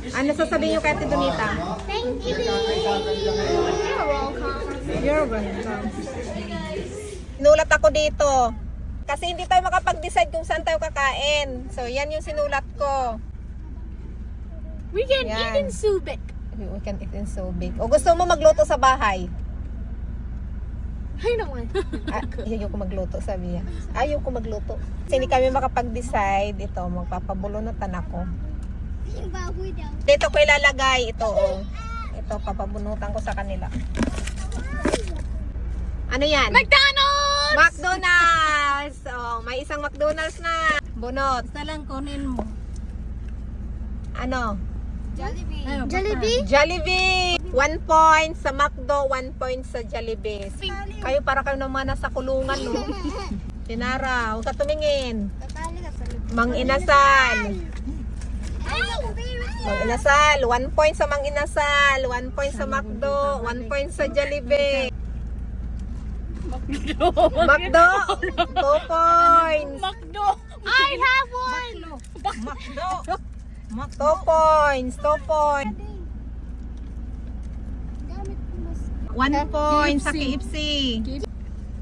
Ano sasabihin niyo kay Ate Donita? Thank you. You're welcome. You're welcome. Sinulat ako dito. Kasi hindi tayo makapag-decide kung saan tayo kakain. So, yan yung sinulat ko. We can Yan. eat in Subic. We can eat in so big. O gusto mo magluto sa bahay? Don't want. Ah, ayaw ko magluto, sabi niya. Ayaw ko magluto. Kasi hindi kami makapag-decide. Ito, magpapabunutan ako. Dito ko ilalagay. Ito, oh. Ito, papabunutan ko sa kanila. Ano yan? McDonald's! McDonald's! Oh, may isang McDonald's na. Bunot. Basta lang kunin mo. Ano? Jollibee. Ayun, Jollibee? Jollibee! One point sa McDo, one point sa Jollibee. Kayo para kayo naman nasa kulungan, no? Tinara, huwag ka tumingin. Mang Inasal. Mang Inasal, one point sa Mang Inasal, one point sa McDo, one point sa Jollibee. McDo, two points. Makdo! I have one! Makdo! Two points, two points. One point sa KFC.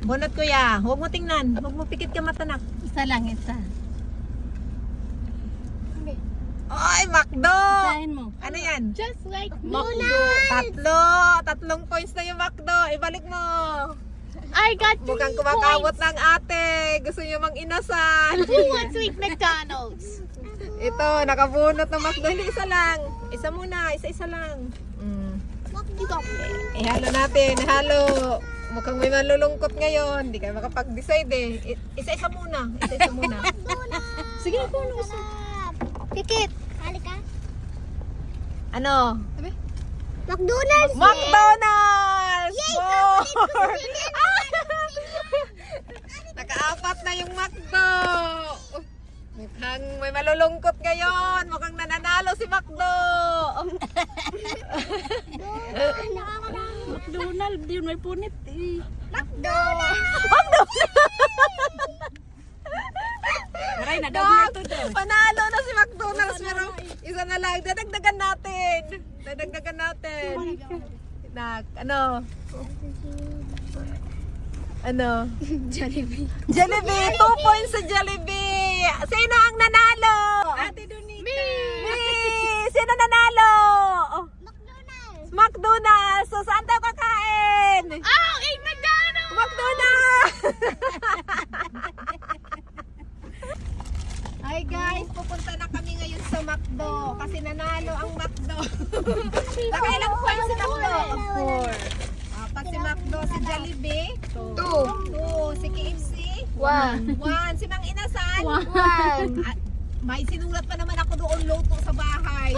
Bunot kuya, huwag mo tingnan. Huwag mo pikit ka matanak. Isa lang, isa. Ay, McDo! Ano yan? Just like Makdo! Tatlo! Tatlong points na yung McDo. Ibalik mo. I got three Mukhang kumakawot points. ng ate. Gusto niyo mang inasal. Who wants to eat McDonald's? Ito, nakabunot ng McDo. Hindi, isa lang. Isa muna. Isa-isa lang. Mm. Got Ihalo natin. Ihalo. Mukhang may malulungkot ngayon. Hindi kayo makapag-decide eh. Isa-isa muna. Isa-isa muna. Sige, ano gusto. Pikit. Ano? McDonald's! McDonald's! Yay! More! Nakaapat na yung McDo! Mukhang may malulungkot ngayon. Mukhang nananalo si McDo. McDonald, yun may punit eh. McDo! Aray, na-double to. Panalo na si McDonald's. Pero isa na lang. Dadagdagan natin. Dadagdagan natin. Nak, ano? Ano? Jollibee. Jollibee! Two points sa Jollibee! Sino ang nanalo? Ate Donita! Me! Me! Sino nanalo? McDonald's! McDonald's! So, saan tayo kakain? Oh, eat McDonald's! McDonald's! Hi guys, pupunta na kami ngayon sa McDo kasi nanalo ang McDo. Nakailang points si McDo? Four. Apat si McDo, si Jollibee. Two. Two. Si KFC. One. One. Si Mang Inasal. One. At may sinulat pa naman ako doon loto sa bahay.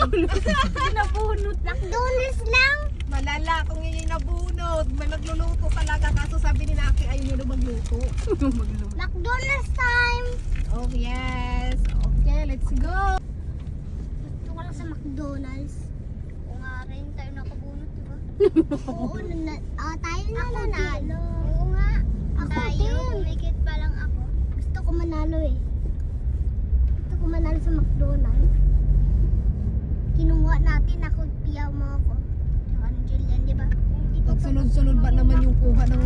Pinabunot. McDonald's lang? Malala kung yun yung nabunod. May magluluto talaga. Kaso sabi ni Naki, ayaw nyo na magluto. Magluto. McDonald's time! Oh yes. Okay, let's go. Gusto ko lang sa McDonald's. Kung nga rin tayo nakabunot, di ba? Oo, na, ah, tayo na nanalo. Oo nga. Ako tayo, kumikit pa lang ako. Gusto ko manalo eh. Gusto ko manalo sa McDonald's. Kinuha natin ako, piyaw mo ako. Tsaka ni Julian, di ba? Pag pa- sunod-sunod ba naman yung kuha ng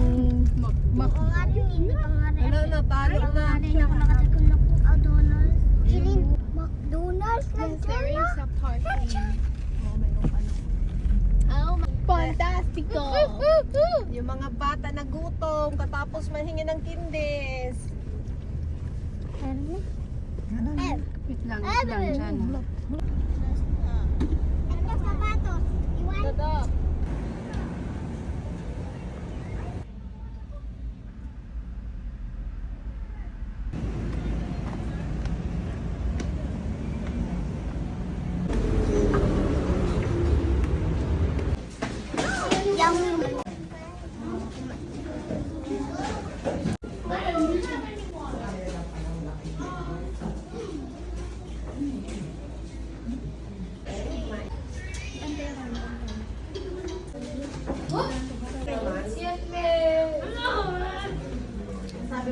Mac? Oo nga rin, hindi pa nga rin. Ano, natalo na. Hindi ako nakasakon na po. McDonald's. Julian, McDonald's lang There tayo. is a party. Oh, mayroon pa na. Oh, fantastico! Yung mga bata na gutom katapos manhingi ng kindis. Ano? Wait lang, wait lang dyan. ah. Ano sapatos? Iwan? Yung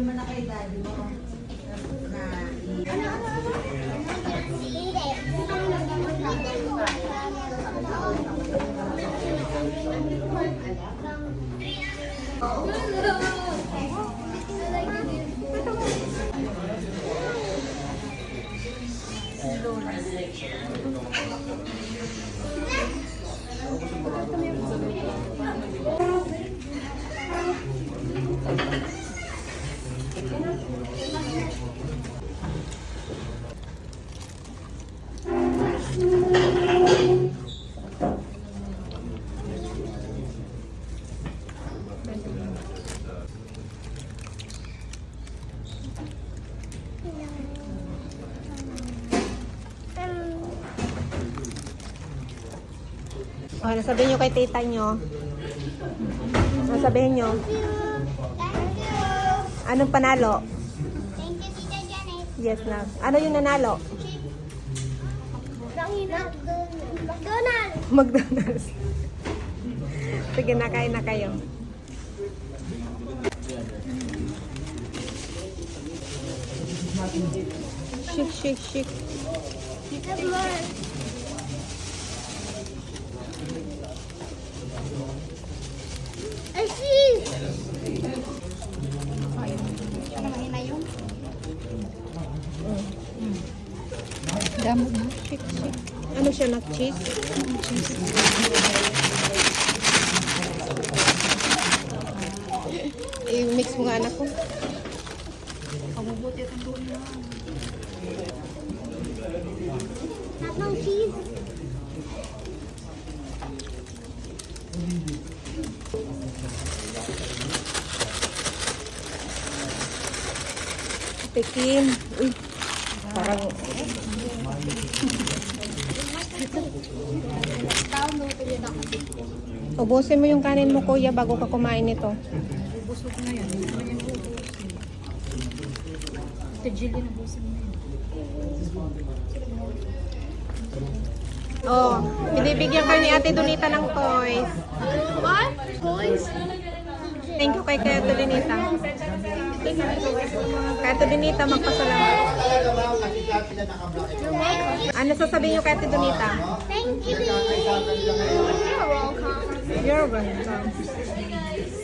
naman na kay daddy mo na ano, ano, ano? Hindi. O, ano sabihin nyo kay tita nyo? Ano sabihin nyo? Anong panalo? Thank you, Tita Janet. Yes na. Ano yung nanalo? McDonald's. McDonald's. Sige, nakain na kayo. Shik, shik, shik. I Damo na. Shik. Ano siya, nag-cheese? I-mix mo nga anak ko. Pabubuti ang doon na. Tatlong cheese. Pekin. Uy, parang Ubusin mo yung kanin mo kuya bago ka kumain nito. Busog na yan. Ubusin? Ito Jilly na busog na yan. Oh, binibigyan ka ni Ate Donita ng toys. What? Toys? Thank you kay Kaya Donita. Kaya Donita, magpasalamat. Ano sasabihin niyo kay Ate Donita? Thank you. You're welcome. You're welcome.